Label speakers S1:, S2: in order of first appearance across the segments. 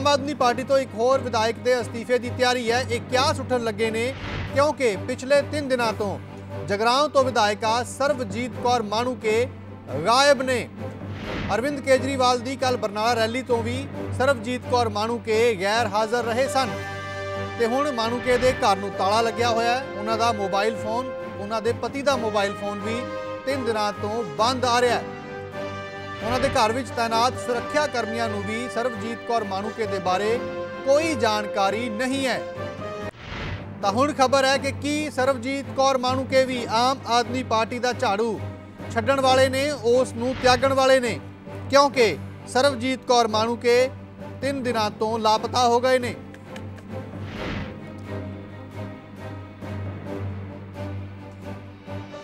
S1: ਆਮ Aadmi party ਤੋਂ ਇੱਕ ਹੋਰ ਵਿਧਾਇਕ ਦੇ ਅਸਤੀਫੇ ਦੀ ਤਿਆਰੀ ਹੈ। ਇਹ ਕਿਆਸ ਉੱਠਣ ਲੱਗੇ ਨੇ? ਕਿਉਂਕਿ ਪਿਛਲੇ 3 ਦਿਨਾਂ ਤੋਂ ਜਗਰਾਉਂ ਤੋਂ ਵਿਧਾਇਕਾ ਸਰਵਜੀਤ ਕੌਰ ਮਾਣੂਕੇ ਗਾਇਬ ਨੇ। ਅਰਵਿੰਦ ਕੇਜਰੀਵਾਲ ਦੀ ਕੱਲ ਬਰਨਾਲਾ ਰੈਲੀ ਤੋਂ ਵੀ ਸਰਵਜੀਤ ਕੌਰ ਮਾਣੂਕੇ ਗੈਰ ਹਾਜ਼ਰ ਰਹੇ ਸਨ। ਤੇ ਹੁਣ ਮਾਣੂਕੇ ਦੇ ਘਰ ਨੂੰ ਤਾਲਾ ਲੱਗਿਆ ਹੋਇਆ ਹੈ। ਉਹਨਾਂ ਦਾ ਮੋਬਾਈਲ ਫੋਨ, ਉਹਨਾਂ ਦੇ ਪਤੀ ਦਾ ਮੋਬਾਈਲ ਫੋਨ ਵੀ 3 ਦਿਨਾਂ ਤੋਂ ਬੰਦ ਆ ਰਿਹਾ ਹੈ। ਉਹਨਾਂ ਦੇ ਘਰ ਵਿੱਚ ਤਾਇਨਾਤ ਸੁਰੱਖਿਆ ਕਰਮੀਆਂ ਨੂੰ ਵੀ ਸਰਵਜੀਤ ਕੌਰ ਮਾਣੂਕੇ ਦੇ ਬਾਰੇ ਕੋਈ ਜਾਣਕਾਰੀ ਨਹੀਂ ਹੈ। ਤਾਂ ਹੁਣ ਖਬਰ ਹੈ ਕਿ ਕੀ ਸਰਵਜੀਤ ਕੌਰ ਮਾਣੂਕੇ ਵੀ ਆਮ ਆਦਮੀ ਪਾਰਟੀ ਦਾ ਝਾੜੂ ਛੱਡਣ ਵਾਲੇ ਨੇ, ਉਸ ਨੂੰ ਤਿਆਗਣ ਵਾਲੇ ਨੇ, ਕਿਉਂਕਿ ਸਰਵਜੀਤ ਕੌਰ ਮਾਣੂਕੇ 3 ਦਿਨਾਂ ਤੋਂ ਲਾਪਤਾ ਹੋ ਗਏ ਨੇ।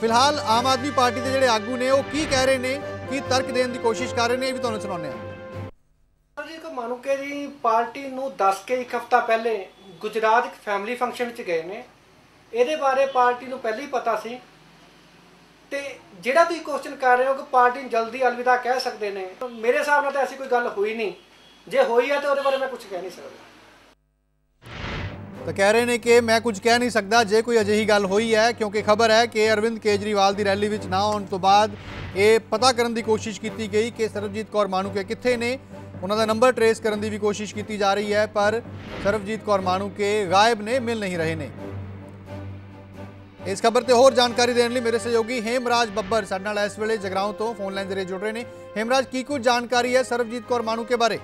S1: ਫਿਲਹਾਲ ਆਮ ਆਦਮੀ ਪਾਰਟੀ ਦੇ ਜਿਹੜੇ ਆਗੂ ਨੇ, ਉਹ ਕੀ ਕਹਿ ਰਹੇ ਨੇ? ਕੀ ਤਰਕ ਦੇਣ ਦੀ ਕੋਸ਼ਿਸ਼ ਕਰ ਰਹੇ ਨੇ, ਇਹ ਵੀ ਤੁਹਾਨੂੰ ਸੁਣਾਉਂਦੇ ਹਾਂ।
S2: ਜੀ ਕੋ ਮਾਨੂਕੇ ਜੀ ਪਾਰਟੀ ਨੂੰ ਦੱਸ ਕੇ ਇੱਕ ਹਫਤਾ ਪਹਿਲੇ ਗੁਜਰਾਤ ਇੱਕ ਫੈਮਿਲੀ ਫੰਕਸ਼ਨ 'ਚ ਗਏ ਨੇ। ਇਹਦੇ ਬਾਰੇ ਪਾਰਟੀ ਨੂੰ ਪਹਿਲਾਂ ਹੀ ਪਤਾ ਸੀ। ਤੇ ਜਿਹੜਾ ਤੁਸੀਂ ਕੁਐਸਚਨ ਕਰ ਰਹੇ ਹੋ ਕਿ ਪਾਰਟੀ ਨੂੰ ਜਲਦੀ ਅਲਵਿਦਾ ਕਹਿ ਸਕਦੇ ਨੇ, ਮੇਰੇ ਹਿਸਾਬ ਨਾਲ ਤਾਂ ਐਸੀ ਕੋਈ ਗੱਲ ਹੋਈ ਨਹੀਂ। ਜੇ ਹੋਈ ਹੈ ਤਾਂ ਉਹਦੇ ਬਾਰੇ ਮੈਂ ਕੁਝ ਕਹਿ ਨਹੀਂ ਸਕਦਾ।
S1: ਤਾਂ ਕਹਿ ਰਹੇ ਨੇ ਕਿ ਮੈਂ ਕੁਝ ਕਹਿ ਨਹੀਂ ਸਕਦਾ, ਜੇ ਕੋਈ ਅਜਿਹੀ ਗੱਲ ਹੋਈ ਹੈ, ਕਿਉਂਕਿ ਖਬਰ ਹੈ ਕਿ ਅਰਵਿੰਦ ਕੇਜਰੀਵਾਲ ਦੀ ਰੈਲੀ ਵਿੱਚ ਨਾ ਆਉਣ ਤੋਂ ਬਾਅਦ ਇਹ ਪਤਾ ਕਰਨ ਦੀ ਕੋਸ਼ਿਸ਼ ਕੀਤੀ ਗਈ ਕਿ ਸਰਬਜੀਤ ਕੌਰ ਮਾਣੂਕੇ ਕਿੱਥੇ ਨੇ। ਉਹਨਾਂ ਦਾ ਨੰਬਰ ਟਰੇਸ ਕਰਨ ਦੀ ਵੀ ਕੋਸ਼ਿਸ਼ ਕੀਤੀ ਜਾ ਰਹੀ ਹੈ, ਪਰ ਸਰਬਜੀਤ ਕੌਰ ਮਾਣੂਕੇ ਗਾਇਬ ਨੇ, ਮਿਲ ਨਹੀਂ ਰਹੇ ਨੇ। ਇਸ ਖਬਰ ਤੇ ਹੋਰ ਜਾਣਕਾਰੀ ਦੇਣ ਲਈ ਮੇਰੇ ਸਹਿਯੋਗੀ ਹੇਮਰਾਜ ਬੱਬਰ ਸਾਡੇ ਨਾਲ ਇਸ ਵੇਲੇ ਜਗਰਾਉਂ ਤੋਂ ਫੋਨ ਲਾਈਨ ਜ਼ਰੀਏ ਜੁੜ ਰਹੇ ਨੇ। ਹੇਮਰਾਜ, ਕੀ ਕੁਝ ਜਾਣਕਾਰੀ ਹੈ ਸਰਬਜੀਤ ਕੌਰ ਮਾਣੂਕੇ ਬਾਰੇ?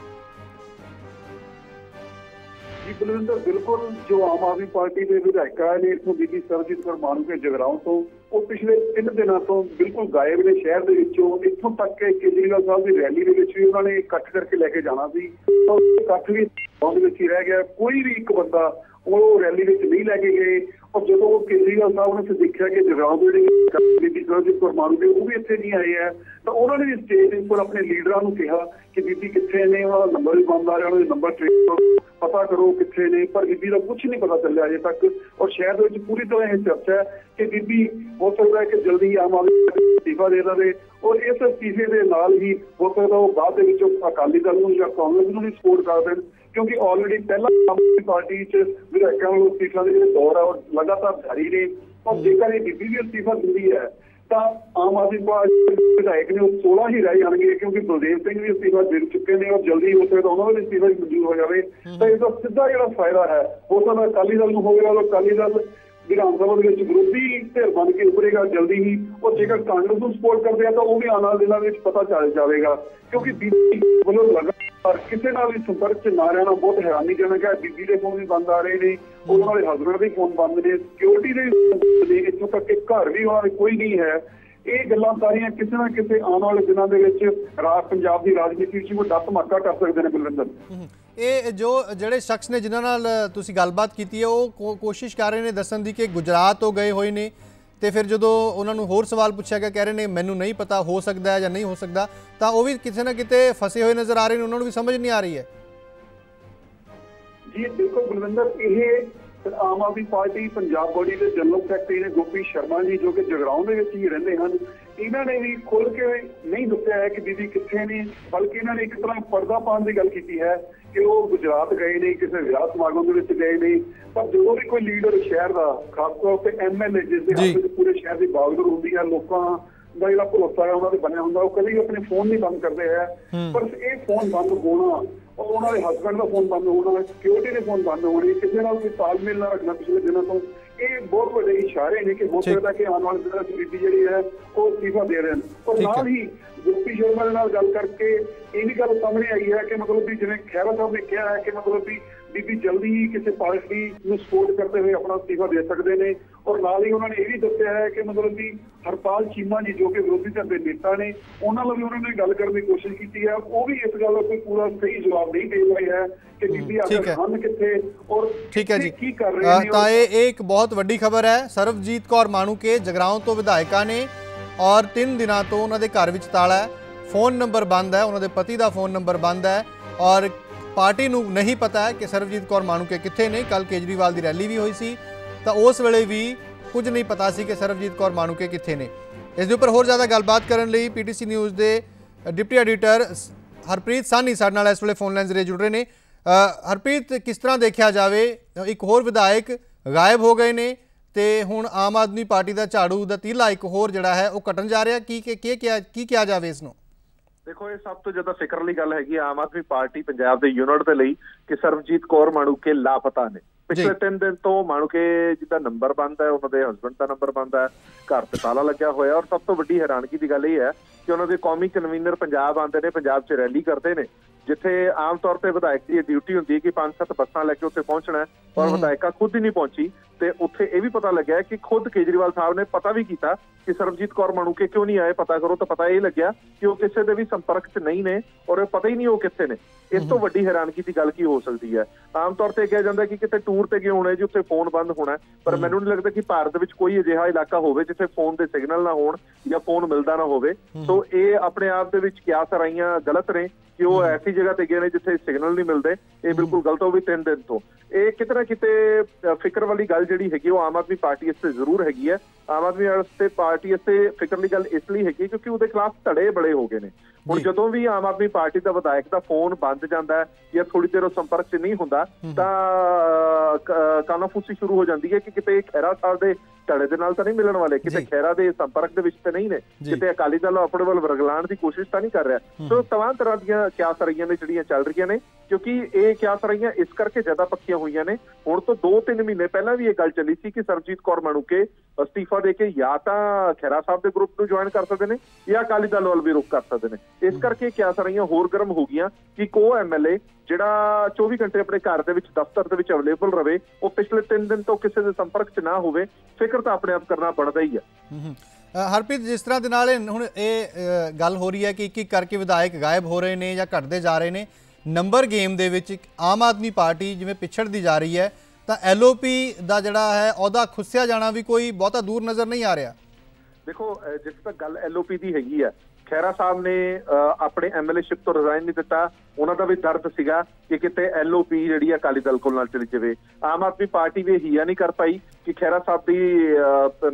S3: ਜੀ ਬਲਵਿੰਦਰ, ਬਿਲਕੁਲ ਜੋ ਆਮ ਆਦਮੀ ਪਾਰਟੀ ਦੇ ਵਿਧਾਇਕਾ ਨੇ ਇਥੋਂ ਬੀਬੀ ਸਰਜੀਤ ਕੌਰ ਮਾਨੂ ਕੇ ਜਗਰਾਉਂ ਤੋਂ, ਉਹ ਪਿਛਲੇ 3 ਦਿਨਾਂ ਤੋਂ ਬਿਲਕੁਲ ਗਾਇਬ ਨੇ ਸ਼ਹਿਰ ਦੇ ਵਿੱਚੋਂ, ਇੱਥੋਂ ਤੱਕ ਕਿ ਕੇਜਰੀਵਾਲ ਸਾਹਿਬ ਦੀ ਰੈਲੀ ਦੇ ਵਿੱਚ ਵੀ ਉਹਨਾਂ ਨੇ ਇਕੱਠ ਕਰਕੇ ਲੈ ਕੇ ਜਾਣਾ ਸੀ। ਤਾਂ ਇਕੱਠ ਵੀ ਉਹਦੇ ਵਿੱਚ ਹੀ ਰਹਿ ਗਿਆ। ਕੋਈ ਵੀ ਇੱਕ ਬੰਦਾ ਉਹ ਰੈਲੀ ਵਿੱਚ ਨਹੀਂ ਲੈ ਕੇ ਗਏ। ਔਰ ਜਦੋਂ ਉਹ ਕੇਜਰੀਵਾਲ ਸਾਹਿਬ ਨੇ ਫਿਰ ਦੇਖਿਆ ਕਿ ਜਗਰਾਉਂ ਜਿਹੜੇ ਬੀਬੀ ਸਰਜੀਤ ਕੌਰ ਮਾਨੂ ਦੇ ਉਹ ਵੀ ਇੱਥੇ ਨਹੀਂ ਆਏ ਆ। ਤਾਂ ਉਹਨਾਂ ਨੇ ਵੀ ਸਟੇਜ ਦੇ ਉੱਪਰ ਆਪਣੇ ਲੀਡਰਾਂ ਨੂੰ ਕਿਹਾ ਕਿ ਬੀਬੀ ਕਿੱਥੇ ਨੇ, ਉਹਨਾਂ ਦਾ ਨੰਬਰ ਵੀ ਬੰਦ ਆ ਰਿਹਾ, ਉਹਨਾਂ ਦੇ ਨੰਬਰ ਟ੍ਰੇਸ ਕਰੋ ਪਤਾ ਕਰੋ ਕਿੱਥੇ ਨੇ। ਪਰ ਬੀਬੀ ਦਾ ਕੁਝ ਨਹੀਂ ਪਤਾ ਚੱਲਿਆ ਅਜੇ ਤੱਕ। ਔਰ ਸ਼ਹਿਰ ਦੇ ਵਿੱਚ ਪੂਰੀ ਤਰ੍ਹਾਂ ਇਹ ਚਰਚਾ ਹੈ ਕਿ ਬੀਬੀ, ਹੋ ਸਕਦਾ ਹੈ ਕਿ ਜਲਦੀ ਆਮ ਆਦਮੀ ਅਸਤੀਫਾ ਦੇ ਦੇਵੇ। ਔਰ ਇਸ ਅਸਤੀਫੇ ਦੇ ਨਾਲ ਹੀ ਹੋ ਸਕਦਾ ਉਹ ਬਾਅਦ ਦੇ ਵਿੱਚ ਅਕਾਲੀ ਦਲ ਨੂੰ ਜਾਂ ਕਾਂਗਰਸ ਨੂੰ ਵੀ ਸਪੋਰਟ ਕਰ ਦੇਣ। ਕਿਉਂਕਿ ਆਲਰੇਡੀ ਪਹਿਲਾਂ ਆਮ ਪਾਰਟੀ 'ਚ ਵਿਧਾਇਕਾਂ ਵੱਲੋਂ ਅਸਤੀਫਾ ਦੇ ਜਿਹੜੇ ਦੌਰ ਹੈ ਉਹ ਲਗਾਤਾਰ ਜਾਰੀ ਨੇ। ਔਰ ਜੇਕਰ ਇਹ ਬੀਬੀ ਵੀ ਅਸਤੀਫਾ ਦਿੰਦੀ ਹੈ ਤਾਂ ਆਮ ਆਦਮੀ ਪਾਰਟੀ ਵਿਧਾਇਕ ਨੇ ਉਹ 16 ਹੀ ਰਹਿ ਜਾਣਗੇ ਕਿਉਂਕਿ ਬਲਦੇਵ ਸਿੰਘ ਵੀ ਅਸਤੀਫਾ ਦੇ ਚੁੱਕੇ ਨੇ ਔਰ ਜਲਦੀ ਹੋ ਸਕਦਾ ਉਹਨਾਂ ਦਾ ਵੀ ਅਸਤੀਫਾ ਮਨਜ਼ੂਰ ਹੋ ਜਾਵੇ। ਤਾਂ ਇਸ ਦਾ ਸਿੱਧਾ ਜਿਹੜਾ ਫਾਇਦਾ ਹੈ ਹੋ ਸਕਦਾ ਅਕਾਲੀ ਦਲ ਨੂੰ ਹੋਵੇਗਾ ਔਰ ਅਕਾਲੀ ਦਲ ਵਿਧਾਨ ਸਭਾ ਦੇ ਵਿੱਚ ਵਿਰੋਧੀ ਧਿਰ ਬਣ ਕੇ ਉੱਭਰੇਗਾ ਜਲਦੀ ਹੀ। ਔਰ ਜੇਕਰ ਕਾਂਗਰਸ ਨੂੰ ਸਪੋਰਟ ਕਰਦੇ ਆ ਤਾਂ ਉਹ ਵੀ ਆਉਣ ਵਾਲੇ ਦਿਨਾਂ ਵਿੱਚ ਪਤਾ ਚੱਲ ਜਾਵੇਗਾ। ਕਿਉਂਕਿ ਬੀਬੀ ਵੱਲੋਂ ਲਗਾਤਾਰ ਕਿਸੇ ਨਾਲ ਵੀ ਸੰਪਰਕ 'ਚ ਨਾ ਰਹਿਣਾ ਬਹੁਤ ਹੈਰਾਨੀਜਨਕ ਹੈ। ਬੀਬੀ ਦੇ ਫੋਨ ਵੀ ਬੰਦ ਆ ਰਹੇ ਨੇ ਉਹਨਾਂ ਦੇ ਹਸਬੰਡ ਦੇ ਫੋਨ ਬੰਦ ਨੇ। ਸਿਕਿਉਰਿਟੀ ਦੇ ਇੱਥੋਂ ਤੱਕ ਕਿ ਘਰ ਵੀ ਉਹਨਾਂ ਦੇ ਕੋਈ ਨਹੀਂ ਹੈ। ਇਹ ਗੱਲਾਂ ਸਾਰੀਆਂ ਕਿਸੇ ਨਾ ਕਿਸੇ ਆਉਣ ਵਾਲੇ ਦਿਨਾਂ ਦੇ ਵਿੱਚ ਰਾਜ ਪੰਜਾਬ ਦੀ ਰਾਜਨੀਤੀ ਵਿੱਚ ਵੱਡਾ ਧਮਾਕਾ ਕਰ ਸਕਦੇ ਨੇ ਬਲਵਿੰਦਰ।
S1: ਇਹ ਜੋ ਜਿਹੜੇ ਸ਼ਖਸ ਨੇ ਜਿਨ੍ਹਾਂ ਨਾਲ ਤੁਸੀਂ ਗੱਲਬਾਤ ਕੀਤੀ ਹੈ ਉਹ ਕੋਸ਼ਿਸ਼ ਕਰ ਰਹੇ ਨੇ ਦੱਸਣ ਦੀ ਕਿ ਗੁਜਰਾਤ ਤੋਂ ਗਏ ਹੋਏ ਨੇ। ਤੇ ਫਿਰ ਜਦੋਂ ਉਹਨਾਂ ਨੂੰ ਹੋਰ ਸਵਾਲ ਪੁੱਛਿਆ ਗਿਆ, ਕਹਿ ਰਹੇ ਨੇ, ਮੈਨੂੰ ਨਹੀਂ ਪਤਾ, ਹੋ ਸਕਦਾ ਹੈ ਜਾਂ ਨਹੀਂ ਹੋ ਸਕਦਾ, ਤਾਂ ਉਹ ਵੀ ਕਿਸੇ ਨਾ ਕਿਤੇ ਫਸੇ ਹੋਏ ਨਜ਼ਰ ਆ ਰਹੇ ਨੇ, ਉਹਨਾਂ ਨੂੰ ਵੀ ਸਮਝ ਨਹੀਂ ਆ ਰਹੀ ਹੈ।
S3: ਜੀ ਬਿਲਕੁਲ ਬਲਵਿੰਦਰ ਇਹ ਆਮ ਆਦਮੀ ਪਾਰਟੀ ਪੰਜਾਬ ਬੋਡੀ ਦੇ ਜਨਰਲ ਸੈਕਟਰੀ ਨੇ ਗੋਪੀ ਸ਼ਰਮਾ ਜੀ ਜੋ ਕਿ ਜਗਰਾਉਂ ਦੇ ਵਿੱਚ ਹੀ ਰਹਿੰਦੇ ਹਨ ਇਹਨਾਂ ਨੇ ਵੀ ਖੁੱਲ ਕੇ ਨਹੀਂ ਦੱਸਿਆ ਹੈ ਕਿ ਬੀਬੀ ਕਿੱਥੇ ਨੇ ਬਲਕਿ ਇਹਨਾਂ ਨੇ ਇੱਕ ਤਰ੍ਹਾਂ ਪਰਦਾ ਪਾਉਣ ਦੀ ਗੱਲ ਕੀਤੀ ਹੈ ਕਿ ਉਹ ਗੁਜਰਾਤ ਗਏ ਨੇ ਕਿਸੇ ਵਿਆਹ ਸਮਾਗਮ ਦੇ ਵਿੱਚ ਗਏ ਨੇ ਪਰ ਜਦੋਂ ਵੀ ਕੋਈ ਲੀਡਰ ਸ਼ਹਿਰ ਦਾ ਖਾਸ ਤੌਰ ਤੇ ਐਮਐਲਏ ਜਿਸ ਦੇ
S1: ਜੀ।
S3: ਹੱਥ ਵਿੱਚ ਪੂਰੇ ਸ਼ਹਿਰ ਦੀ ਬਾਗਡੋਰ ਹੁੰਦੀ ਹੈ ਲੋਕਾਂ ਦਾ ਜਿਹੜਾ ਭਰੋਸਾ ਹੈ ਉਹਨਾਂ ਤੇ ਬਣਿਆ ਹੁੰਦਾ ਉਹ ਕਦੇ ਵੀ ਆਪਣੇ ਫੋਨ ਨਹੀਂ ਬੰਦ ਕਰਦੇ ਹੈ ਪਰ ਇਹ ਫੋਨ ਬੰਦ ਹੋਣਾ ਔਰ ਉਹਨਾਂ ਦੇ ਹਸਬੰਡ ਦਾ ਫੋਨ ਬੰਦ ਹੋਣਾ ਸਿਕਿਉਰਿਟੀ ਦੇ ਫੋਨ ਬੰਦ ਹੋਣੇ ਕਿਸੇ ਨਾਲ ਕੋਈ ਤਾਲਮੇਲ ਨਾ ਰੱਖਣਾ ਪਿਛਲੇ ਦਿਨਾਂ ਤੋਂ ਇਹ ਬਹੁਤ ਵੱਡੇ ਇਸ਼ਾਰੇ ਨੇ ਕਿ ਹੋ। ਸਕਦਾ ਕਿ ਆਉਣ ਵਾਲੇ ਦਿਨਾਂ ਵਿੱਚ ਜਿਹੜੀ ਹੈ ਉਹ ਅਸਤੀਫਾ ਦੇ ਰਹੇ ਨੇ ਔਰ। ਨਾਲ ਹੀ ਗੋਪੀ ਸ਼ਰਮਾ ਦੇ ਨਾਲ ਗੱਲ ਕਰਕੇ ਇਹ ਵੀ ਗੱਲ ਸਾਹਮਣੇ ਆਈ ਹੈ ਕਿ ਮਤਲਬ ਵੀ ਜਿਵੇਂ ਖਹਿਰਾ ਸਾਹਿਬ ਨੇ ਕਿਹਾ ਹੈ ਕਿ ਮਤਲਬ ਵੀ ਬੀਬੀ ਜਲਦੀ ਕਿਸੇ ਪਾਰਟੀ ਨੂੰ ਸਪੋਰਟ ਕਰਦੇ ਹੋਏ ਆਪਣਾ ਅਸਤੀਫਾ ਦੇ ਸਕਦੇ ਨੇ ਔਰ ਨਾਲ ਹੀ ਉਹਨਾਂ ਨੇ ਇਹ ਵੀ ਦੱਸਿਆ ਹੈ ਕਿ ਮਤਲਬ ਵੀ ਹਰਪਾਲ ਚੀਮਾ ਜੀ ਜੋ ਕਿ ਵਿਰੋਧੀ ਧਿਰ ਦੇ ਨੇਤਾ ਨੇ ਉਹਨਾਂ ਨਾਲ ਵੀ ਉਹਨਾਂ ਨੇ ਗੱਲ ਕਰਨ ਦੀ ਕੋਸ਼ਿਸ਼ ਕੀਤੀ ਹੈ। ਉਹ ਵੀ ਇਸ ਗੱਲ ਦਾ ਕੋਈ ਪੂਰਾ ਸਹੀ ਜਵਾਬ ਨਹੀਂ ਦੇ ਰਹੇ ਹੈ ਕਿ ਬੀਬੀ ਆਖਰ। ਹਨ ਕਿੱਥੇ ਔਰ
S1: ਠੀਕ ਹੈ ਜੀ।
S3: ਕੀ ਕਰ ਰਹੇ ਨੇ
S1: ਤਾਂ ਇਹ ਇੱਕ ਬਹੁਤ ਵੱਡੀ ਖਬਰ ਹੈ। ਸਰਵਜੀਤ ਕੌਰ ਮਾਣੂਕੇ ਜਗਰਾਉਂ ਤੋਂ ਵਿਧਾਇਕਾ ਨੇ ਔਰ 3 ਦਿਨਾਂ ਤੋਂ ਉਹਨਾਂ ਦੇ ਘਰ ਵਿੱਚ ਤਾਲਾ ਹੈ। ਫੋਨ ਨੰਬਰ ਬੰਦ ਹੈ। ਉਹਨਾਂ ਦੇ ਪਤੀ ਦਾ ਫੋਨ ਨੰਬਰ ਬੰਦ ਹੈ। ਔਰ ਪਾਰਟੀ ਨੂੰ ਨਹੀਂ ਪਤਾ ਕਿ ਸਰਵਜੀਤ ਕੌਰ ਮਾਣੂਕੇ ਕਿੱਥੇ ਨੇ। ਕੱਲ ਕੇਜਰੀਵਾਲ ਦੀ ਰੈਲੀ ਵੀ ਹੋਈ ਸੀ। ਤਾਂ ਉਸ ਵੇਲੇ ਵੀ ਕੁਝ ਨਹੀਂ ਪਤਾ ਸੀ ਕਿ ਸਰਵਜੀਤ ਕੌਰ ਮਾਣੂਕੇ ਕਿੱਥੇ ਨੇ। ਇਸ ਦੇ ਉੱਪਰ ਹੋਰ ਜ਼ਿਆਦਾ ਗੱਲਬਾਤ ਕਰਨ ਲਈ ਪੀਟੀਸੀ ਨਿਊਜ਼ ਦੇ ਡਿਪਟੀ ਐਡੀਟਰ ਹਰਪ੍ਰੀਤ ਸਾਨੀ ਸਾਡੇ ਨਾਲ ਇਸ ਵੇਲੇ ਫੋਨ ਲਾਈਨ ਜ਼ਰੀਏ ਜੁੜ ਰਹੇ ਨੇ। ਹਰਪ੍ਰੀਤ, ਕਿਸ ਤਰ੍ਹਾਂ ਦੇਖਿਆ ਜਾਵੇ? ਇੱਕ ਹੋਰ ਵਿਧਾਇਕ ਗਾਇਬ ਹੋ ਗਏ ਨੇ ਤੇ ਹੁਣ ਆਮ ਆਦਮੀ ਪਾਰਟੀ ਦਾ ਝਾੜੂ ਦਾ ਤੀਲਾ ਇੱਕ ਹੋਰ ਜਿਹੜਾ ਹੈ ਉਹ ਕੱਟਣ ਜਾ ਰਿਹਾ। ਕੀ ਕੀ ਕੀ ਕਿਹਾ ਕੀ ਕਿਹਾ ਜਾਵੇ ਇਸ ਨੂੰ?
S4: ਦੇਖੋ ਇਹ ਸਭ ਤੋਂ ਜ਼ਿਆਦਾ ਫਿਕਰ ਵਾਲੀ ਗੱਲ ਹੈਗੀ ਆਮ ਆਦਮੀ ਪਾਰਟੀ ਪੰਜਾਬ ਦੇ ਯੂਨਿਟ ਦੇ ਲਈ ਕਿ ਸਰਬਜੀਤ ਕੌਰ ਮਾਣੂਕੇ ਲਾਪਤਾ ਨੇ। ਪਿਛਲੇ 3 ਦਿਨ ਤੋਂ ਮਾਣੂਕੇ ਜਿਹਦਾ ਨੰਬਰ ਬੰਦ ਹੈ ਉਹਨਾਂ ਦੇ ਹਸਬੰਡ ਦਾ ਨੰਬਰ ਬੰਦ ਹੈ ਘਰ ਤੇ ਤਾਲਾ ਲੱਗਿਆ ਹੋਇਆ ਔਰ ਸਭ ਤੋਂ ਵੱਡੀ ਹੈਰਾਨਗੀ ਦੀ ਗੱਲ ਇਹ ਹੈ ਕਿ ਉਹਨਾਂ ਦੇ ਕੌਮੀ ਕਨਵੀਨਰ ਪੰਜਾਬ ਆਉਂਦੇ ਨੇ ਪੰਜਾਬ 'ਚ ਰੈਲੀ ਕਰਦੇ ਨੇ ਜਿੱਥੇ ਆਮ ਤੌਰ ਤੇ ਵਿਧਾਇਕ ਦੀ ਡਿਊਟੀ ਹੁੰਦੀ ਹੈ ਕਿ ਪੰਜ ਸੱਤ ਬੱਸਾਂ ਲੈ ਕੇ ਉੱਥੇ ਪਹੁੰਚਣਾ ਹੈ ਔਰ ਵਿਧਾਇਕਾ ਖੁਦ ਹੀ ਨਹੀਂ ਪਹੁੰਚੀ। ਤੇ ਉੱਥੇ ਇਹ ਵੀ ਪਤਾ ਲੱਗਿਆ ਕਿ ਖੁਦ ਕੇਜਰੀਵਾਲ ਸਾਹਿਬ ਨੇ ਪਤਾ ਵੀ ਕੀਤਾ ਕਿ ਸਰਬਜੀਤ ਕੌਰ ਮਾਣੂਕੇ ਕਿਉਂ ਨਹੀਂ ਆਏ ਪਤਾ ਕਰੋ ਤਾਂ ਪਤਾ ਇਹ ਲੱਗਿਆ ਕਿ ਉਹ ਕਿਸੇ ਦੇ ਵੀ ਸੰਪਰਕ 'ਚ ਨਹੀਂ ਨੇ ਔਰ ਇਹ ਪਤਾ ਹੀ ਨਹੀਂ ਉਹ ਕਿੱਥੇ ਨੇ। ਇਸ ਤੋਂ ਵੱਡੀ ਹੈਰਾਨਗੀ ਦੀ ਗੱਲ ਕੀ ਹੋ ਸਕਦੀ ਹੈ? ਆਮ ਤੌਰ ਤੇ ਕਿਹਾ ਜਾਂਦਾ ਕਿ ਕਿਤੇ ਟੂਰ ਤੇ ਗਏ ਹੋਣੇ ਜੀ ਉੱਥੇ ਫੋਨ ਬੰਦ ਹੋਣਾ। ਪਰ ਮੈਨੂੰ ਨਹੀਂ ਲੱਗਦਾ ਕਿ ਭਾਰਤ ਵਿੱਚ ਕੋਈ ਅਜਿਹਾ ਇਲਾਕਾ ਹੋਵੇ ਜਿੱਥੇ ਫੋਨ ਦੇ ਸਿਗਨਲ ਨਾ ਹੋਣ ਜਾਂ ਫੋਨ ਮਿਲਦਾ ਨਾ ਹੋਵੇ। ਸੋ ਇਹ ਆਪਣੇ ਆਪ ਦੇ ਵਿੱਚ ਕਿਆਸ ਰਾਈਆਂ ਗਲਤ ਨੇ ਕਿ ਉਹ ਐਸੀ ਜਗ੍ਹਾ ਤੇ ਗਏ ਨੇ ਜਿੱਥੇ ਸਿਗਨਲ ਨਹੀਂ ਮਿਲਦੇ। ਇਹ ਬਿਲਕੁਲ ਗਲਤ ਹੋ ਵੀ ਤਿੰਨ ਦਿਨ ਤੋਂ। ਇਹ ਕਿਤੇ ਨਾ ਕਿਤੇ ਫਿਕਰ ਵਾਲੀ ਗੱਲ ਜਿਹੜੀ ਹੈਗੀ ਉਹ ਆਮ ਆਦਮੀ ਪਾਰਟੀ ਇਸ ਜ਼ਰੂਰ ਹੈਗੀ ਹੈ ਆਮ ਆਦਮੀ ਵਾਸਤੇ ਪਾਰਟੀ ਇਸਤੇ ਫਿਕਰ ਦੀ ਗੱਲ ਇਸ ਲਈ ਹੈਗੀ ਕਿਉਂਕਿ ਉਹਦੇ ਖਿਲਾਫ ਧੜੇ ਬੜੇ ਹੋ ਗਏ ਨੇ। ਹੁਣ। ਜਦੋਂ ਵੀ ਆਮ ਆਦਮੀ ਪਾਰਟੀ ਦਾ ਵਿਧਾਇਕ ਦਾ ਫੋਨ ਬੰਦ ਜਾਂਦਾ ਹੈ ਜਾਂ ਥੋੜੀ ਦੇਰ ਉਹ ਸੰਪਰਕ 'ਚ ਨਹੀਂ ਹੁੰਦਾ ਤਾਂ ਕਾਨਾਫੂਸੀ ਸ਼ੁਰੂ ਹੋ ਜਾਂਦੀ ਹੈ ਕਿ ਕਿਤੇ ਖੈਰਾ ਸਾਹਿਬ ਦੇ ਧੜੇ ਦੇ ਨਾਲ ਤਾਂ ਨਹੀਂ ਮਿਲਣ ਵਾਲੇ ਕਿਤੇ। ਖੈਰਾ ਦੇ ਸੰਪਰਕ ਦੇ ਵਿੱਚ ਤਾਂ ਨਹੀਂ ਨੇ। ਕਿਤੇ ਅਕਾਲੀ ਦਲ ਆਪਣੇ ਵੱਲ ਵਰਗਲਾਣ ਦੀ ਕੋਸ਼ਿਸ਼ ਤਾਂ ਨਹੀਂ ਕਰ ਰਿਹਾ। ਸੋ ਤਮਾਮ ਤਰ੍ਹਾਂ ਦੀਆਂ ਕਿਆਸ ਰਹੀਆਂ ਨੇ ਜਿਹੜੀਆਂ ਚੱਲ ਰਹੀਆਂ ਨੇ ਕਿਉਂਕਿ ਇਹ ਕਿਆਸ ਰਹੀਆਂ ਇਸ ਕਰਕੇ ਜ਼ਿਆਦਾ ਪੱਕੀਆਂ ਹੋਈਆਂ ਨੇ। ਹੁਣ ਤੋਂ 2-3 ਮਹੀਨੇ ਪਹਿਲਾਂ ਵੀ ਇਹ ਗੱਲ ਚੱਲੀ ਸੀ ਕਿ ਸਰਬਜੀਤ ਕੌਰ ਮਾਣੂਕੇ ਅਸਤੀਫਾ ਦੇ ਕੇ ਜਾਂ ਤਾਂ ਖੈਰਾ ਸਾਹਿਬ ਦੇ ਗਰੁੱਪ ਨੂੰ ਜੁਆਇਨ ਕਰ ਸਕਦੇ ਨੇ ਜਾਂ ਅਕਾਲੀ ਦਲ ਵੱਲ ਵੀ ਰੁਕ ਕਰ ਸਕਦੇ ਨੇ। ਇਸ ਕਰਕੇ ਕਿਆਸ ਰਹੀਆਂ ਹੋਰ ਗਰਮ ਹੋ ਗਈਆਂ ਕਿ ਕੋ ਐਮਐਲਏ ਜਿਹੜਾ 24 ਘੰਟੇ ਆਪਣੇ ਘਰ ਦੇ ਵਿੱਚ ਦਫ਼ਤਰ ਦੇ ਵਿੱਚ ਅਵੇਲੇਬਲ ਰਵੇ ਉਹ ਪਿਛਲੇ 3 ਦਿਨ ਤੋਂ ਕਿਸੇ ਦੇ ਸੰਪਰਕ 'ਚ ਨਾ ਹੋਵੇ ਫਿਕਰ ਤਾਂ ਆਪਣੇ ਆਪ ਕਰਨਾ ਬਣਦਾ ਹੀ ਹੈ
S1: ਹਰਪ੍ਰੀਤ, ਜਿਸ ਤਰ੍ਹਾਂ ਦੇ ਨਾਲ ਹੁਣ ਇਹ ਗੱਲ ਹੋ ਰਹੀ ਹੈ ਕਿ ਇੱਕ ਇੱਕ ਕਰਕੇ ਵਿਧਾਇਕ ਗਾਇਬ ਹੋ ਰਹੇ ਨੇ ਜਾਂ ਘਟਦੇ ਜਾ ਰਹੇ ਨੇ, ਨੰਬਰ ਗੇਮ ਦੇ ਵਿੱਚ ਆਮ ਆਦਮੀ ਪਾਰਟੀ ਜਿਵੇਂ ਪਿਛੜਦੀ ਜਾ ਰਹੀ ਹੈ, ਤਾਂ ਐਲਓਪੀ ਦਾ ਜਿਹੜਾ ਹੈ, ਉਹਦਾ ਖੁੱਸਿਆ ਜਾਣਾ ਵੀ ਕੋਈ ਬਹੁਤਾ ਦੂਰ ਨਜ਼ਰ ਨਹੀਂ ਆ ਰਿਹਾ।
S4: ਦੇਖੋ ਅਹ ਜਿਸ ਤੱਕ ਗੱਲ ਐਲਓਪੀ ਦੀ ਹੈਗੀ ਆ ਖੈਰਾ ਸਾਹਿਬ ਨੇ ਅਹ ਆਪਣੇ ਐਮਐਲਏਸ਼ਿਪ ਤੋਂ ਰਿਜ਼ਾਈਨ ਨਹੀਂ ਦਿੱਤਾ। ਉਹਨਾਂ ਦਾ ਵੀ ਦਰਦ ਸੀਗਾ ਕਿ ਕਿਤੇ ਐਲਓਪੀ ਜਿਹੜੀ ਅਕਾਲੀ ਦਲ ਕੋਲ ਨਾਲ ਚਲੀ ਜਾਵੇ। ਆਮ ਆਦਮੀ ਪਾਰਟੀ ਵੀ ਹੀਆ ਨਹੀਂ ਕਰ ਪਾਈ ਕਿ ਖੈਰਾ ਸਾਹਿਬ ਦੀ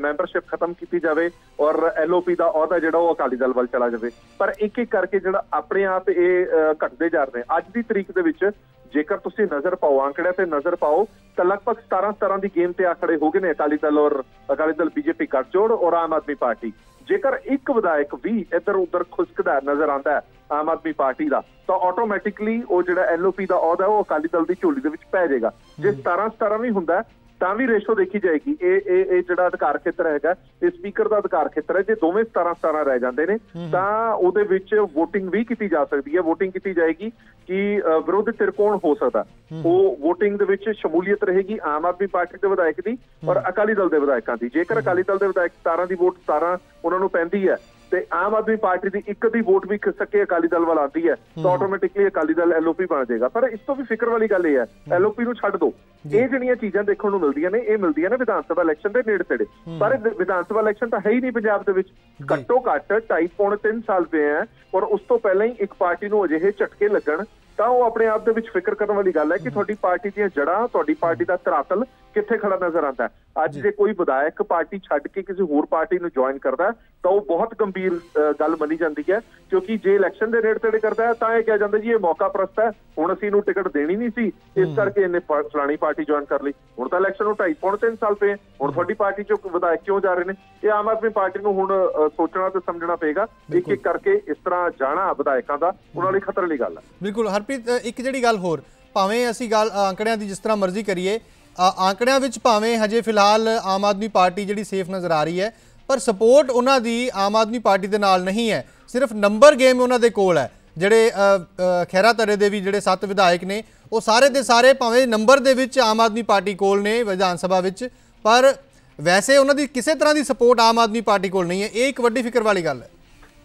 S4: ਮੈਂਬਰਸ਼ਿਪ ਖਤਮ ਕੀਤੀ ਜਾਵੇ ਔਰ ਐਲਓਪੀ ਦਾ ਅਹੁਦਾ ਜਿਹੜਾ ਉਹ ਅਕਾਲੀ ਦਲ ਵੱਲ ਚਲਾ ਜਾਵੇ। ਪਰ ਇੱਕ ਇੱਕ ਕਰਕੇ ਜਿਹੜਾ ਆਪਣੇ ਆਪ ਇਹ ਅਹ, ਘਟਦੇ ਜਾ ਰਹੇ ਅੱਜ ਦੀ ਤਰੀਕ ਦੇ ਵਿੱਚ ਜੇਕਰ ਤੁਸੀਂ ਨਜ਼ਰ ਪਾਓ, ਅੰਕੜਿਆਂ ਤੇ ਨਜ਼ਰ ਪਾਓ, ਤਾਂ ਲਗਭਗ 17 17 ਦੀ ਗੇਮ ਤੇ ਆ ਹੋ ਗਏ ਨੇ ਅਕਾਲੀ ਦਲ ਔਰ ਅਕਾਲੀ ਦਲ ਬੀਜੇਪੀ ਗੱਠਜੋੜ ਔਰ ਆਮ ਆਦਮੀ ਪਾਰਟੀ। ਜੇਕਰ ਇੱਕ ਵਿਧਾਇਕ ਵੀ ਇੱਧਰ ਉੱਧਰ ਖੁਸਕਦਾ ਨਜ਼ਰ ਆਉਂਦਾ ਹੈ ਆਮ ਆਦਮੀ ਪਾਰਟੀ ਦਾ, ਤਾਂ ਆਟੋਮੈਟਿਕਲੀ ਉਹ ਜਿਹੜਾ ਐਲਓਪੀ ਦਾ ਅਹੁਦਾ ਉਹ ਅਕਾਲੀ ਦਲ ਦੀ ਝੋਲੀ ਦੇ ਵਿੱਚ ਪੈ ਜਾਏਗਾ। ਜੇ 17 17 ਵੀ ਹੁੰਦਾ ਤਾਂ ਵੀ ਰੇਸ਼ੋ ਦੇਖੀ ਜਾਏਗੀ। ਇਹ ਇਹ ਇਹ ਜਿਹੜਾ ਅਧਿਕਾਰ ਖੇਤਰ ਹੈਗਾ ਇਹ ਸਪੀਕਰ ਦਾ ਅਧਿਕਾਰ ਖੇਤਰ ਹੈ। ਜੇ ਦੋਵੇਂ 17 17 ਰਹਿ ਜਾਂਦੇ ਨੇ ਤਾਂ ਉਹਦੇ ਵਿੱਚ VOTING ਵੀ ਕੀਤੀ ਜਾ ਸਕਦੀ ਹੈ। VOTING ਕੀਤੀ ਜਾਏਗੀ ਕਿ ਵਿਰੋਧੀ ਧਿਰ ਕੌਣ ਹੋ ਸਕਦਾ ਉਹ VOTING ਦੇ ਵਿੱਚ ਸ਼ਮੂਲੀਅਤ ਰਹੇਗੀ ਆਮ ਆਦਮੀ ਪਾਰਟੀ ਦੇ ਵਿਧਾਇਕ ਦੀ ਔਰ ਅਕਾਲੀ ਦਲ ਦੇ ਵਿਧਾਇਕਾਂ ਦੀ। ਜੇਕਰ ਅਕਾਲੀ ਦਲ ਦੇ ਵਿਧਾਇਕ 17 ਦੀ ਵੋਟ 17 ਉਹਨਾਂ ਨੂੰ ਪੈਂਦੀ ਹੈ ਤੇ ਆਮ ਆਦਮੀ ਪਾਰਟੀ ਦੀ ਇੱਕ ਦੀ ਵੋਟ ਵੀ ਖਿਸਕ ਕੇ ਅਕਾਲੀ ਦਲ ਵੱਲ ਆਉਂਦੀ ਹੈ ਤਾਂ ਆਟੋਮੈਟਿਕਲੀ ਅਕਾਲੀ ਦਲ ਐਲਓਪੀ ਬਣ ਜਾਏਗਾ। ਪਰ ਇਸ ਤੋਂ ਵੀ ਫਿਕਰ ਵਾਲੀ ਗੱਲ ਇਹ ਹੈ ਐਲਓਪੀ ਨੂੰ ਛੱਡ ਦਿਓ ਇਹ ਜਿਹੜੀਆਂ ਚੀਜ਼ਾਂ ਦੇਖਣ ਨੂੰ ਮਿਲਦੀਆਂ ਨੇ ਇਹ ਮਿਲਦੀਆਂ ਨੇ ਵਿਧਾਨ ਸਭਾ ਇਲੈਕਸ਼ਨ ਦੇ ਨੇੜੇ ਤੇੜੇ। ਪਰ ਵਿਧਾਨ ਸਭਾ ਇਲੈਕਸ਼ਨ ਤਾਂ ਹੈ ਹੀ ਨਹੀਂ ਪੰਜਾਬ ਦੇ ਵਿੱਚ। ਘੱਟੋ ਘੱਟ 2.5 ਪੌਣੇ 3 ਸਾਲ ਪਏ ਹੈ ਔਰ ਉਸ ਤੋਂ ਪਹਿਲਾਂ ਹੀ ਇੱਕ ਪਾਰਟੀ ਨੂੰ ਅਜਿਹੇ ਝਟਕੇ ਲੱਗਣ ਤਾਂ ਉਹ ਆਪਣੇ ਆਪ ਦੇ ਵਿੱਚ ਫਿਕਰ ਕਰਨ ਵਾਲੀ ਗੱਲ ਹੈ ਕਿ ਤੁਹਾਡੀ ਪਾਰਟੀ ਦੀਆਂ ਜੜ੍ਹਾਂ ਤੁਹਾਡੀ ਪਾਰਟੀ ਦਾ ਧਰਾਤਲ ਕਿੱਥੇ ਖੜਾ ਨਜ਼ਰ ਆਉਂਦਾ ਅੱਜ ਜੇ। ਕੋਈ ਵਿਧਾਇਕ ਪਾਰਟੀ ਛੱਡ ਕੇ ਕਿਸੇ ਹੋਰ ਪਾਰਟੀ ਨੂੰ ਜੁਆਇਨ ਕਰਦਾ ਤਾਂ ਉਹ ਬਹੁਤ ਗੰਭੀਰ ਗੱਲ ਮੰਨੀ ਜਾਂਦੀ ਹੈ ਕਿਉਂਕਿ ਜੇ ਇਲੈਕਸ਼ਨ ਦੇ ਨੇੜੇ ਤੇੜੇ ਕਰਦਾ ਤਾਂ ਇਹ ਕਿਹਾ ਜਾਂਦਾ ਜੀ ਇਹ ਮੌਕਾ ਪ੍ਰਸਤ ਹੈ। ਹੁਣ ਅਸੀਂ ਇਹਨੂੰ ਟਿਕਟ ਦੇਣੀ ਨਹੀਂ ਸੀ ਇਸ ਕਰਕੇ ਇਹਨੇ ਫਲਾਣੀ ਪਾਰਟੀ ਜੁਆਇਨ ਕਰ ਲਈ। ਹੁਣ ਤਾਂ ਇਲੈਕਸ਼ਨ ਨੂੰ 2.5 ਪੌਣੇ 3 ਸਾਲ ਪਏ। ਹੁਣ ਤੁਹਾਡੀ ਪਾਰਟੀ ਚੋਂ ਵਿਧਾਇਕ ਕਿਉਂ ਜਾ ਰਹੇ ਨੇ? ਇਹ ਆਮ ਆਦਮੀ ਪਾਰਟੀ ਨੂੰ ਹੁਣ ਸੋਚਣਾ ਤੇ ਸਮਝਣਾ ਪਏਗਾ। ਇੱਕ ਇੱਕ ਕਰਕੇ ਇਸ ਤਰ੍ਹਾਂ ਜਾਣਾ ਵਿਧਾਇਕਾਂ ਦਾ ਉਹਨਾਂ ਲਈ ਖਤਰੇ ਵਾਲੀ ਗੱਲ ਹੈ।
S1: ਬਿਲਕੁਲ ਹਰਪ੍ਰੀਤ ਇੱਕ ਜਿਹੜੀ ਗੱਲ ਹੋਰ ਭਾਵੇਂ ਅਸੀਂ ਗੱਲ ਅੰਕੜਿਆਂ ਦੀ ਜਿਸ ਤਰ੍ਹਾਂ ਮਰਜ਼ੀ ਕਰੀਏ ਅ, ਵਿੱਚ ਭਾਵੇਂ ਹਜੇ ਫਿਲਹਾਲ ਆਮ ਆਦਮੀ ਪਾਰਟੀ ਜਿਹੜੀ ਸੇਫ ਨਜ਼ਰ ਆ ਰਹੀ ਹੈ ਪਰ ਸਪੋਰਟ ਉਹਨਾਂ ਦੀ ਆਮ ਆਦਮੀ ਪਾਰਟੀ ਦੇ ਨਾਲ ਨਹੀਂ ਹੈ। ਸਿਰਫ ਨੰਬਰ ਗੇਮ ਉਹਨਾਂ ਦੇ ਕੋਲ ਹੈ। ਜਿਹੜੇ ਅ, ਖਹਿਰਾ ਤਰੇ ਦੇ ਵੀ ਜਿਹੜੇ ਸੱਤ ਵਿਧਾਇਕ ਨੇ ਉਹ ਸਾਰੇ ਦੇ ਸਾਰੇ ਭਾਵੇਂ ਨੰਬਰ ਦੇ ਵਿੱਚ ਆਮ ਆਦਮੀ ਪਾਰਟੀ ਕੋਲ ਨੇ ਵਿਧਾਨ ਸਭਾ ਵਿੱਚ ਪਰ ਵੈਸੇ ਉਹਨਾਂ ਦੀ ਕਿਸੇ ਤਰ੍ਹਾਂ ਦੀ ਸਪੋਰਟ ਆਮ ਆਦਮੀ ਪਾਰਟੀ ਕੋਲ ਨਹੀਂ ਹੈ। ਇਹ ਇੱਕ ਵੱਡੀ ਫਿਕਰ ਵਾਲੀ ਗੱਲ ਹੈ।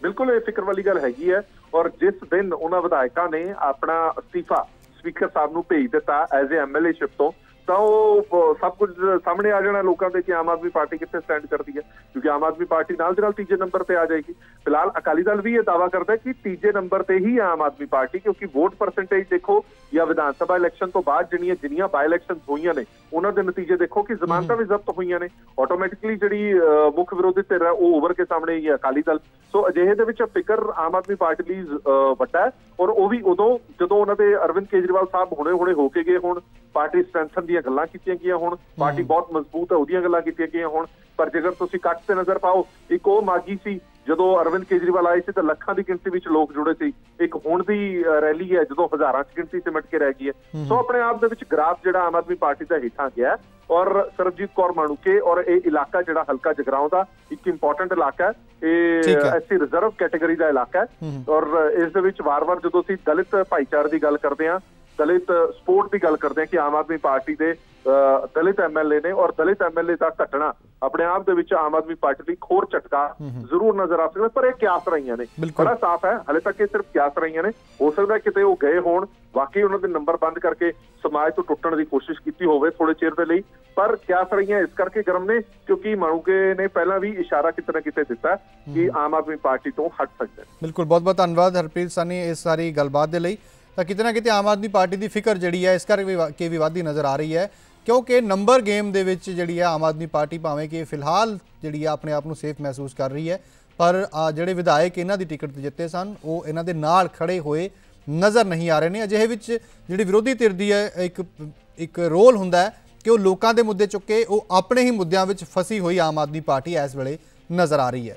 S4: ਬਿਲਕੁਲ ਇਹ ਫਿਕਰ ਵਾਲੀ ਗੱਲ ਹੈਗੀ ਹੈ ਔਰ ਜਿਸ ਦਿਨ ਉਹਨਾਂ ਵਿਧਾਇਕਾਂ ਨੇ ਆਪਣਾ ਅਸਤੀਫਾ ਸਪੀਕਰ ਸਾਹਿਬ ਨੂੰ ਭੇਜ ਦਿੱਤਾ ਐਜ਼ ਅ ਐਮਐਲਏਸ਼ਿਪ ਤੋਂ ਤਾਂ ਉਹ ਸਭ ਕੁਝ ਸਾਹਮਣੇ ਆ ਜਾਣਾ ਲੋਕਾਂ ਦੇ ਕਿ ਆਮ ਆਦਮੀ ਪਾਰਟੀ ਕਿੱਥੇ ਸਟੈਂਡ ਕਰਦੀ ਹੈ ਕਿਉਂਕਿ ਆਮ ਆਦਮੀ ਪਾਰਟੀ ਨਾਲ ਦੇ ਨਾਲ ਤੀਜੇ ਨੰਬਰ ਤੇ ਆ ਜਾਏਗੀ। ਫਿਲਹਾਲ ਅਕਾਲੀ ਦਲ ਵੀ ਇਹ ਦਾਵਾ ਕਰਦਾ ਕਿ ਤੀਜੇ ਨੰਬਰ ਤੇ ਹੀ ਆਮ ਆਦਮੀ ਪਾਰਟੀ ਕਿਉਂਕਿ ਵੋਟ ਪਰਸੈਂਟੇਜ ਦੇਖੋ ਜਾਂ ਵਿਧਾਨ ਸਭਾ ਇਲੈਕਸ਼ਨ ਤੋਂ ਬਾਅਦ ਜਿਹੜੀਆਂ ਜਿੰਨੀਆਂ ਬਾਈ ਇਲੈਕਸ਼ਨ ਹੋਈਆਂ ਨੇ ਉਹਨਾਂ ਦੇ ਨਤੀਜੇ ਦੇਖੋ ਕਿ ਜ਼ਮਾਨਤਾਂ ਵੀ ਜ਼ਬਤ ਹੋਈਆਂ ਨੇ। ਆਟੋਮੈਟਿਕਲੀ ਜਿਹੜੀ ਅਹ, ਮੁੱਖ ਵਿਰੋਧੀ ਧਿਰ ਹੈ ਉਹ ਉਭਰ ਕੇ ਸਾਹਮਣੇ ਹੀ ਹੈ ਅਕਾਲੀ ਦਲ। ਸੋ ਅਜਿਹੇ ਦੇ ਵਿੱਚ ਫਿਕਰ ਆਮ ਆਦਮੀ ਪਾਰਟੀ ਲਈ ਵੱਡਾ ਹੈ। ਔਰ ਉਹ ਵੀ ਉਦੋਂ ਜਦੋਂ ਉਹਨਾਂ ਦੇ ਅਰਵਿੰਦ ਕੇਜਰੀਵਾਲ ਸਾਹਿਬ ਹੁਣੇ ਹੁਣੇ ਹੋ ਕੇ ਗਏ ਹੁਣ ਪਾਰਟੀ ਸਟਰੈਂਥਨ ਦੀਆਂ ਗੱਲਾਂ ਕੀਤੀਆਂ ਗਈਆਂ ਹੁਣ ਪਾਰਟੀ ਬਹੁਤ ਮਜ਼ਬੂਤ ਹੈ ਉਹਦੀਆਂ ਗੱਲਾਂ ਕੀਤੀਆਂ ਗਈਆਂ ਹੁਣ ਪਰ ਜੇਕਰ ਤੁਸੀਂ ਕੱਟ ਤੇ ਨਜ਼ਰ ਪਾਓ ਇੱਕ ਉਹ ਮਾਗੀ ਸੀ ਜਦੋਂ ਅਰਵਿੰਦ ਕੇਜਰੀਵਾਲ ਆਏ ਸੀ ਤਾਂ ਲੱਖਾਂ ਦੀ ਗਿਣਤੀ ਵਿੱਚ ਲੋਕ ਜੁੜੇ ਸੀ। ਇੱਕ ਹੁਣ ਦੀ ਰੈਲੀ ਹੈ ਜਦੋਂ ਹਜ਼ਾਰਾਂ ਚ ਗਿਣਤੀ ਸਿਮਟ ਕੇ ਰਹਿ ਗਈ ਹੈ। ਸੋ ਆਪਣੇ ਆਪ ਦੇ ਵਿੱਚ ਗ੍ਰਾਫ ਜਿਹੜਾ ਆਮ ਆਦਮੀ ਪਾਰਟੀ ਦਾ ਹੇਠਾਂ ਗਿਆ ਔਰ ਸਰਬਜੀਤ ਕੌਰ ਮਾਣੂਕੇ ਔਰ ਇਹ ਇਲਾਕਾ ਜਿਹੜਾ ਹਲਕਾ ਜਗਰਾਉਂ ਦਾ ਇੱਕ ਇੰਪੋਰਟੈਂਟ ਇਲਾਕਾ ਹੈ। ਇਹ। ਐਸੀ ਰਿਜ਼ਰਵ ਕੈਟਾਗਰੀ ਦਾ ਇਲਾਕਾ ਹੈ। ਔਰ ਇਸ ਦੇ ਵਿੱਚ ਵਾਰ-ਵਾਰ ਜਦੋਂ ਅਸੀਂ ਦਲਿਤ ਭਾਈਚਾਰੇ ਦੀ ਗੱਲ ਕਰਦੇ ਹਾਂ ਦਲਿਤ ਸਪੋਰਟ ਦੀ ਗੱਲ ਕਰਦੇ ਹਾਂ ਕਿ ਆਮ ਆਦਮੀ ਪਾਰਟੀ ਦੇ ਦਲਿਤ ਐਮਐਲਏ ਨੇ ਔਰ ਦਲਿਤ ਐਮਐਲਏ ਦਾ ਘਟਣਾ ਆਪਣੇ ਆਪ ਦੇ ਵਿੱਚ ਆਮ ਆਦਮੀ ਪਾਰਟੀ ਇੱਕ ਹੋਰ ਝਟਕਾ ਜ਼ਰੂਰ ਨਜ਼ਰ ਆ ਸਕਦਾ ਪਰ ਇਹ ਕਿਆਸ ਰਹੀਆਂ ਨੇ। ਬੜਾ ਸਾਫ਼ ਹੈ ਹਲੇ ਤੱਕ ਇਹ ਸਿਰਫ ਕਿਆਸ ਰਹੀਆਂ ਨੇ। ਹੋ ਸਕਦਾ ਕਿਤੇ ਉਹ ਗਏ ਹੋਣ ਵਾਕਈ ਉਹਨਾਂ ਦੇ ਨੰਬਰ ਬੰਦ ਕਰਕੇ ਸਮਾਜ ਤੋਂ ਟੁੱਟਣ ਦੀ ਕੋਸ਼ਿਸ਼ ਕੀਤੀ ਹੋਵੇ ਥੋੜੇ ਚਿਰ ਦੇ ਲਈ ਪਰ ਕਿਆਸ ਰਹੀਆਂ ਇਸ ਕਰਕੇ ਗਰਮ ਨੇ ਕਿਉਂਕਿ ਮਾਣੂਕੇ ਨੇ ਪਹਿਲਾਂ ਵੀ ਇਸ਼ਾਰਾ ਕਿਤੇ ਨਾ ਕਿਤੇ ਦਿੱਤਾ ਕਿ ਆਮ ਆਦਮੀ ਪਾਰਟੀ ਤੋਂ ਹਟ ਸਕਦੇ
S1: ਬਿਲਕੁਲ ਬਹੁਤ ਬਹੁਤ ਧੰਨਵਾਦ ਹਰਪ੍ਰੀਤ ਸਾਨੀ ਇਸ ਸਾਰੀ ਗੱਲਬਾਤ ਦੇ ਲਈ। ਤਾਂ ਕਿਤੇ ਨਾ ਕਿਤੇ ਆਮ ਆਦਮੀ ਪਾਰਟੀ ਦੀ ਫਿਕਰ ਜਿਹੜੀ ਹੈ, ਇਸ ਕਰਕੇ ਵੀ ਵਾ- ਕਿ ਵੀ ਵਾਧੀ ਨਜ਼ਰ ਆ ਰਹੀ ਹੈ। ਕਿਉਂਕਿ ਨੰਬਰ ਗੇਮ ਦੇ ਵਿੱਚ ਜਿਹੜੀ ਹੈ, ਆਮ ਆਦਮੀ ਪਾਰਟੀ ਭਾਵੇਂ ਕਿ ਫਿਲਹਾਲ ਜਿਹੜੀ ਹੈ, ਆਪਣੇ ਆਪ ਨੂੰ ਸੇਫ ਮਹਿਸੂਸ ਕਰ ਰਹੀ ਹੈ, ਪਰ ਜਿਹੜੇ ਵਿਧਾਇਕ ਇਹਨਾਂ ਦੀ ਟਿਕਟ ਜਿੱਤੇ ਸਨ, ਉਹ ਇਹਨਾਂ ਦੇ ਨਾਲ ਖੜੇ ਹੋਏ ਨਜ਼ਰ ਨਹੀਂ ਆ ਰਹੇ ਨੇ। ਅਜਿਹੇ ਵਿੱਚ ਜਿਹੜੀ ਵਿਰੋਧੀ ਧਿਰ ਦੀ ਹੈ, ਇੱਕ ਇੱਕ ਰੋਲ ਹੁੰਦਾ ਹੈ ਕਿ ਉਹ ਲੋਕਾਂ ਦੇ ਮੁੱਦੇ ਚੁੱਕੇ ਉਹ ਆਪਣੇ ਹੀ ਮੁੱਦਿਆਂ ਵਿੱਚ ਫਸੀ ਹੋਈ ਆਮ ਆਦਮੀ ਪਾਰਟੀ ਇਸ ਵੇਲੇ ਨਜ਼ਰ ਆ ਰਹੀ ਹੈ।